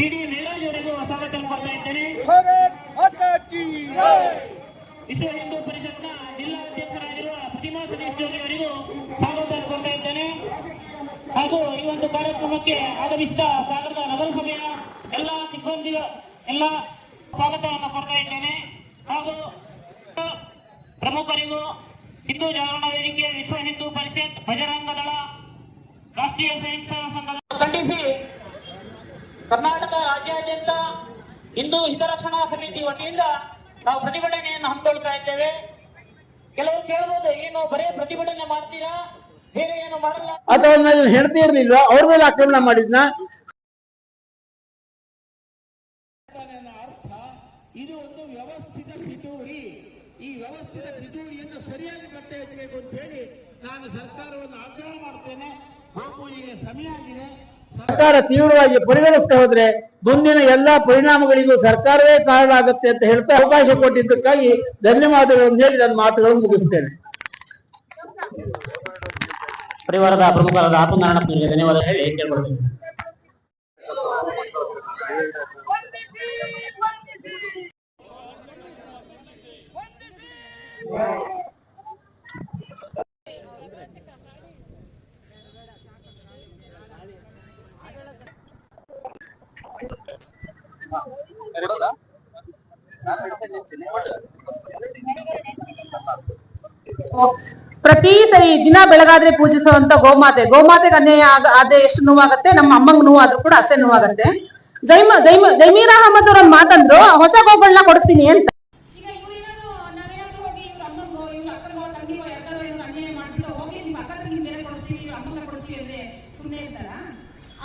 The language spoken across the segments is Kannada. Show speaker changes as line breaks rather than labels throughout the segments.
ಟಿ ಡಿ ಮೇರಾಜ್ ಅವರಿಗೂ ಸ್ವಾಗತ ಕೊಡ್ತಾ ಇದ್ದೇನೆ. ವಿಶ್ವ ಹಿಂದೂ ಪರಿಷತ್ನ ಜಿಲ್ಲಾ ಅಧ್ಯಕ್ಷರಾಗಿರುವ ಪ್ರತಿಮಾ ಸತೀಶ್ ಜೋಗಿ ಅವರಿಗೂ ಸ್ವಾಗತ ಕೊಡ್ತಾ ಇದ್ದೇನೆ. ಹಾಗೂ ಈ ಒಂದು ಕಾರ್ಯಕ್ರಮಕ್ಕೆ ಆಗಮಿಸಿದ ಸಾಗರದ ನಗರಸಭೆಯ ಎಲ್ಲ ಸಿಬ್ಬಂದಿ ಎಲ್ಲ ಸ್ವಾಗತವನ್ನು ಕೊಡ್ತಾ ಇದ್ದೇನೆ. ಹಾಗೂ ಪ್ರಮುಖರಿಗೂ ಹಿಂದೂ ಜಾಗರಣ ವೇದಿಕೆ ವಿಶ್ವ ಹಿಂದೂ ಪರಿಷತ್ ಬಜರಂಗ ದಳ ರಾಷ್ಟ್ರೀಯ ಸ್ವಯಂ ಸೇವಾ ಸಂಘದ ಖಂಡಿಸಿ ಕರ್ನಾಟಕ ರಾಜ್ಯಾದ್ಯಂತ ಹಿಂದೂ ಹಿತರಕ್ಷಣಾ ಸಮಿತಿ ವತಿಯಿಂದ ನಾವು ಪ್ರತಿಭಟನೆಯನ್ನು ಹಮ್ಮಿಕೊಳ್ತಾ ಇದ್ದೇವೆ. ಕೆಲವರು ಕೇಳಬಹುದು ಏನು ಬರೇ ಪ್ರತಿಭಟನೆ ಮಾಡ್ತೀರಾ? ಬೇರೆ ಏನು ಮಾಡಲ್ಲ?
ಅಥವಾ ಮೇಲೆ ಹೆಂಡತಿ ಅವ್ರ ಮೇಲೆ ಆಕ್ರಮಣ ಮಾಡಿದ್ನ?
ನನ್ನ ಅರ್ಥ ಇದು ಒಂದು ವ್ಯವಸ್ಥಿತ ಪಿತೂರಿ. ಈ ವ್ಯವಸ್ಥಿತ ಪಿತೂರಿಯನ್ನು ಸರಿಯಾಗಿ ಪತ್ತೆ ಹಚ್ಚಬೇಕು ಅಂತ ಹೇಳಿ ನಾನು ಸರ್ಕಾರವನ್ನು ಆಗ್ರಹ ಮಾಡ್ತೇನೆ. ಗೋಪೂಜೆಗೆ ಸಮಯ ಆಗಿದೆ.
ಸರ್ಕಾರ ತೀವ್ರವಾಗಿ ಪರಿಗಣಿಸ್ತಾ ಹೋದ್ರೆ ಮುಂದಿನ ಎಲ್ಲಾ ಪರಿಣಾಮಗಳಿಗೂ ಸರ್ಕಾರವೇ ಕಾರಣ ಆಗುತ್ತೆ ಅಂತ ಹೇಳ್ತಾ ಅವಕಾಶ ಕೊಟ್ಟಿದ್ದಕ್ಕಾಗಿ ಧನ್ಯವಾದಗಳು ಹೇಳಿ ನನ್ನ ಮಾತುಗಳನ್ನು ಮುಗಿಸ್ತೇನೆ.
ಪರಿವಾರದ ಪ್ರಮುಖರಾದ ಆಪನಾರಾಯಣಪ್ಪನಿಗೆ ಧನ್ಯವಾದ ಹೇಳಿ ಕೇಳ್ಕೊಳ್ತೀನಿ.
ಪ್ರತಿ ಸರಿ ದಿನ ಬೆಳಗಾದ್ರೆ ಪೂಜಿಸುವಂತ ಗೋಮಾತೆ. ಗೋಮಾತೆಗೆ ಅನ್ಯಾಯ ಆದ್ರೆ ಎಷ್ಟು ನೋವಾಗತ್ತೆ? ನಮ್ಮ ಅಮ್ಮಂಗ್ ನೋವಾದ್ರೂ ಕೂಡ ಅಷ್ಟೇ ನೋವಾಗತ್ತೆ. ಜೈಮ ಜೈಮ, ಜೈಮೀರ್ ಅಹಮದ್ ಅವ್ರ ಮಾತಂದ್ರು, ಹೊಸ ಗೋಗಳನ್ನ ಕೊಡ್ತೀನಿ ಅಂತ
ಈಗ ಇವ್ರೇನಾದ್ರು ನಾವೇನಾದ್ರು ಹೋಗಿ ಇವ್ರ ಅಮ್ಮಂಗೋ ಇವ್ರ ಅಕ್ಕಂಗೋ ತಂಗಿಗೋ ಯಾರಿಗಾರೋ ಏನಾದ್ರು ಅನ್ಯಾಯ ಮಾಡ್ಬಿಟ್ಟು ಹೋಗ್ಲಿ ನಿಮ್ಮ ಅಕ್ಕ ತಂಗಿ ಮೇಲೆ ಕೊಡ್ತೀವಿ ಇವ್ರ ಅಮ್ಮಂಗ ಕೊಡ್ತೀವಿ ಅಂದ್ರೆ ಸುಮ್ಮನೆ ಇರ್ತಾರ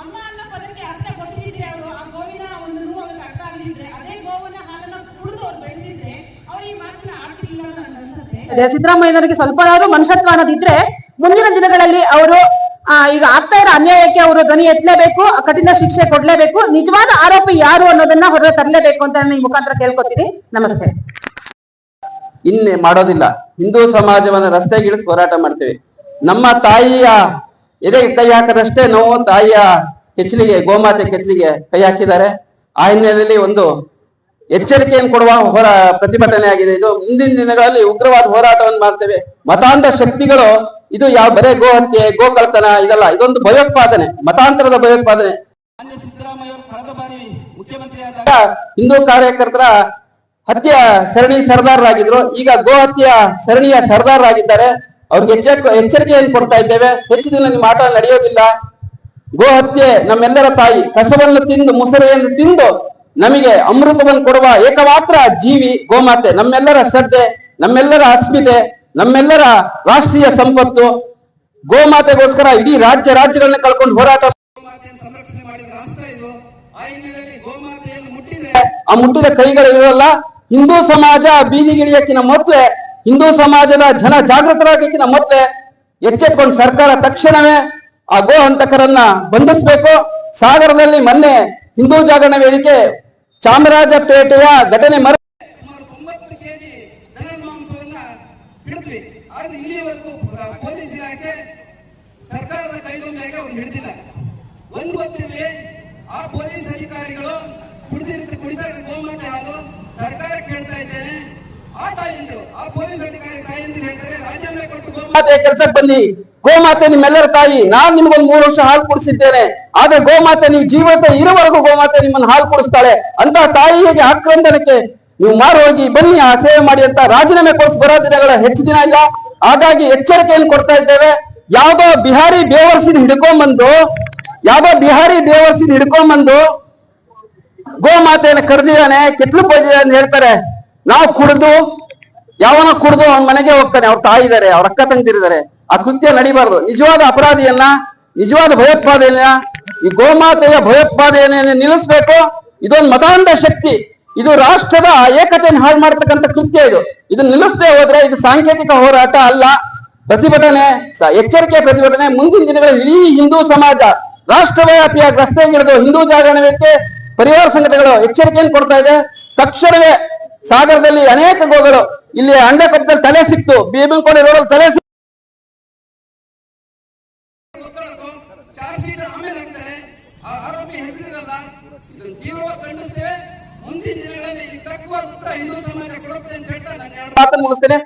ಅಮ್ಮ ಅನ್ನೋ ಪದಕ್ಕೆ ಅರ್ಥ ಗೊತ್ತಿದ್ರೆ ಅವರು ಆ ಗೋವಿನ ಒಂದು ನೋವು ಅವ್ರಿಗೆ ಅರ್ಥ ಆಗದಿದ್ರೆ ಅದೇ ಗೋವನ್ನ ಹಾಲನ್ನ ಕುಡಿದು ಅವ್ರು ಬೆಳೆದಿದ್ರೆ ಅವ್ರು ಈ ಮಾತನ್ನ ಆಡ್ತಿರ್ಲಿಲ್ಲ ಅಂತ ನನ್ಗೆ ಅನ್ಸುತ್ತೆ
ಸಿದ್ದರಾಮಯ್ಯನವರಿಗೆ ಸ್ವಲ್ಪ ಯಾರು ಮನುಷ್ಯತ್ವ ಅನ್ನೋದಿದ್ರೆ ಮುಂದಿನ ದಿನಗಳಲ್ಲಿ ಅವರು ಈಗ ಆಗ್ತಾ ಇರೋ ಅನ್ಯಾಯಕ್ಕೆ ಅವರು ಧ್ವನಿ ಎತ್ತಲೇಬೇಕು ಕಠಿಣ ಶಿಕ್ಷೆ ಕೊಡ್ಲೇಬೇಕು, ನಿಜವಾದ ಆರೋಪಿ ಯಾರು ಅನ್ನೋದನ್ನ ಹೊರಗೆ ತರಲೇಬೇಕು ಅಂತ ನಾನು ಈ ಮುಖಾಂತರ ಕೇಳ್ಕೊತೀನಿ. ನಮಸ್ತೆ.
ಇನ್ನೆ ಮಾಡೋದಿಲ್ಲ. ಹಿಂದೂ ಸಮಾಜವನ್ನ ರಸ್ತೆಗಿಳಿಸಿ ಹೋರಾಟ ಮಾಡ್ತೇವೆ. ನಮ್ಮ ತಾಯಿಯ ಎದೆ ಕೈ ಹಾಕದಷ್ಟೇ ನಾವು ತಾಯಿಯ ಕೆಚ್ಚಲಿಗೆ, ಗೋಮಾತೆ ಕೆಚ್ಚಲಿಗೆ ಕೈ ಹಾಕಿದ್ದಾರೆ. ಆ ಹಿನ್ನೆಲೆಯಲ್ಲಿ ಒಂದು ಎಚ್ಚರಿಕೆಯನ್ನು ಕೊಡುವ ಹೋರಾ ಪ್ರತಿಭಟನೆ ಆಗಿದೆ. ಇದು ಮುಂದಿನ ದಿನಗಳಲ್ಲಿ ಉಗ್ರವಾದ ಹೋರಾಟವನ್ನು ಮಾಡ್ತೇವೆ. ಮತಾಂತರ ಶಕ್ತಿಗಳು ಇದು ಯಾವ ಬರೇ ಗೋ ಹತ್ಯೆ ಗೋ ಕಳ್ತನ ಇದಲ್ಲ ಇದೊಂದು ಭಯೋತ್ಪಾದನೆ ಮತಾಂತರದ ಭಯೋತ್ಪಾದನೆ. ಹಿಂದೂ ಕಾರ್ಯಕರ್ತರ ಹತ್ಯೆ ಸರಣಿ ಸರ್ದಾರರಾಗಿದ್ರು. ಈಗ ಗೋ ಹತ್ಯೆಯ ಸರಣಿಯ ಸರ್ದಾರರಾಗಿದ್ದಾರೆ. ಅವ್ರಿಗೆ ಎಚ್ಚರಿಕೆ ಎಚ್ಚರಿಕೆಯನ್ನು ಕೊಡ್ತಾ ಇದ್ದೇವೆ. ಹೆಚ್ಚು ದಿನ ನಿಮ್ಮ ಆಟ ನಡೆಯೋದಿಲ್ಲ. ಗೋ ಹತ್ಯೆ ನಮ್ಮೆಲ್ಲರ ತಾಯಿ ಕಸವನ್ನು ತಿಂದು ಮುಸರೆಯನ್ನು ತಿಂದು ನಮಗೆ ಅಮೃತವನ್ನು ಕೊಡುವ ಏಕಮಾತ್ರ ಜೀವಿ ಗೋಮಾತೆ, ನಮ್ಮೆಲ್ಲರ ಶ್ರದ್ಧೆ, ನಮ್ಮೆಲ್ಲರ ಅಸ್ಮಿತೆ, ನಮ್ಮೆಲ್ಲರ ರಾಷ್ಟ್ರೀಯ ಸಂಪತ್ತು. ಗೋಮಾತೆಗೋಸ್ಕರ ಇಡೀ ರಾಜ್ಯ ರಾಜ್ಯಗಳನ್ನ ಕಳ್ಕೊಂಡು ಹೋರಾಟ
ಆ
ಮುಟ್ಟಿದ. ಕೈಗಳು ಇರಲ್ಲ ಹಿಂದೂ ಸಮಾಜ ಬೀದಿಗಿಳಿಯಕ್ಕಿನ ಮೊದಲೇ ಹಿಂದೂ ಸಮಾಜದ ಜನ ಜಾಗೃತರಾಗಕ್ಕಿನ ಮೊದಲೇ ಎಚ್ಚೆತ್ಕೊಂಡು ಸರ್ಕಾರ ತಕ್ಷಣವೇ ಆ ಗೋ ಹಂತಕರನ್ನ ಬಂಧಿಸಬೇಕು. ಸಾಗರದಲ್ಲಿ ಮೊನ್ನೆ ಹಿಂದೂ ಜಾಗರಣ ವೇದಿಕೆ ಚಾಮರಾಜಪೇಟೆಯ ಘಟನೆ ಮರ
ಹಿಡಿದ್ವಿ. ಆದ್ರೆ ಇಲ್ಲಿವರೆಗೂ ಪೊಲೀಸ್ ಇಲಾಖೆ ಸರ್ಕಾರದ ಕೈಗೊಂಬೆಗೆ ಅವ್ರು ಹಿಡಿದಿಲ್ಲ. ಒಂದು ಗೊತ್ತಿರಲಿ ಆ ಪೊಲೀಸ್ ಅಧಿಕಾರಿಗಳು ಕುಡಿದಿರ್ತ ಕುಡಿತಾರೆ ಗೋಮಾತೆ ಹಾಲು ಸರ್ಕಾರ ಕೇಳ್ತಾ ಇದ್ದೇನೆ. ಆ ತಾಯಂದಿರು ಆ ಪೊಲೀಸ್ ಅಧಿಕಾರಿ ಗೋಮಾತೆ
ಕೆಲ್ಸಕ್ಕೆ ಬನ್ನಿ. ಗೋಮಾತೆ ನಿಮ್ಮೆಲ್ಲರ ತಾಯಿ. ನಾನ್ ನಿಮ್ಗೊಂದು ಮೂರು ವರ್ಷ ಹಾಲು ಕುಡಿಸಿದ್ದೇನೆ. ಆದ್ರೆ ಗೋಮಾತೆ ನೀವು ಜೀವಂತ ಇರುವವರೆಗೂ ಗೋಮಾತೆ ನಿಮ್ಮನ್ನ ಹಾಲು ಕುಡಿಸ್ತಾಳೆ. ಅಂತ ತಾಯಿ ಹೇಗೆ ಆಕ್ರಂದನಕ್ಕೆ ನೀವು ಮಾರು ಹೋಗಿ ಬನ್ನಿ, ಆ ಸೇವೆ ಮಾಡಿ ಅಂತ ರಾಜೀನಾಮೆ ಕೊಡಿಸಿ ಬರೋ ದಿನಗಳ ಹೆಚ್ಚು ದಿನ ಇಲ್ಲ. ಹಾಗಾಗಿ ಎಚ್ಚರಿಕೆಯನ್ನು ಕೊಡ್ತಾ ಇದ್ದೇವೆ. ಯಾವ್ದೋ ಬಿಹಾರಿ ಬೇವರ್ಸಿನ ಹಿಡ್ಕೊಂಡ್ಬಂದು ಯಾವ್ದೋ ಬಿಹಾರಿ ಬೇವರ್ಸಿನ ಹಿಡ್ಕೊಂಡ್ಬಂದು ಗೋಮಾತೆಯನ್ನು ಕರೆದಿದ್ದಾನೆ ಕೆಟ್ಲು ಪೋದಿದ್ದಾನೆ ಅಂತ ಹೇಳ್ತಾರೆ. ನಾವು ಕುಡಿದು ಯಾವನ ಕುಡಿದು ಅವನ ಮನೆಗೆ ಹೋಗ್ತಾನೆ, ಅವ್ರ ತಾಯಿ ಇದಾರೆ, ಅವ್ರ ಅಕ್ಕ ತಂದಿರಿದ್ದಾರೆ ಆ ಕೃತ್ಯ ನಡಿಬಾರ್ದು. ನಿಜವಾದ ಅಪರಾಧಿಯನ್ನ ನಿಜವಾದ ಭಯೋತ್ಪಾದನೆಯ ಈ ಗೋಮಾತೆಯ ಭಯೋತ್ಪಾದನೆಯನ್ನು ನಿಲ್ಲಿಸಬೇಕು? ಇದೊಂದು ಮತಾಂಧ ಶಕ್ತಿ. ಇದು ರಾಷ್ಟ್ರದ ಏಕತೆಯನ್ನು ಹಾಳು ಮಾಡತಕ್ಕಂಥ ಕೃತ್ಯ ಇದು. ಇದನ್ನ ನಿಲ್ಲಿಸದೆ ಹೋದ್ರೆ ಇದು ಸಾಂಕೇತಿಕ ಹೋರಾಟ ಅಲ್ಲ. ಪ್ರತಿಭಟನೆ ಎಚ್ಚರಿಕೆ ಪ್ರತಿಭಟನೆ ಮುಂದಿನ ದಿನಗಳಲ್ಲಿ ಇಡೀ ಹಿಂದೂ ಸಮಾಜ ರಾಷ್ಟ್ರವ್ಯಾಪಿಯಾಗಿ ರಸ್ತೆಗಿಳಿದು ಹಿಂದೂ ಜಾಗರಣ ವೇದಿಕೆ ಪರಿವಾರ ಸಂಘಟನೆಗಳು ಎಚ್ಚರಿಕೆಯನ್ನು ಕೊಡ್ತಾ ಇದೆ. ತಕ್ಷಣವೇ ಸಾಗರದಲ್ಲಿ ಅನೇಕ ಗೋಗಳು ಇಲ್ಲಿ ಅಂಡಕೊಪ್ಪದಲ್ಲಿ ತಲೆ ಸಿಕ್ತು. ಭೀಮಂಕೋಟೆ ರೋಡಲ್ಲಿ ತಲೆ ಸಿಕ್ತು. ಮುಂದಿನ ದಿನಗಳಲ್ಲಿ ತಕ್ಕವಾದ ಉತ್ತರ ಹಿಂದೂ ಸಮಾಜ ಕೊಡುತ್ತೆ ಅಂತ ಹೇಳ್ತಾ ನಾನು ಎರಡು
ಮಾತನ್ನು ಮುಗಿಸ್ತೇನೆ.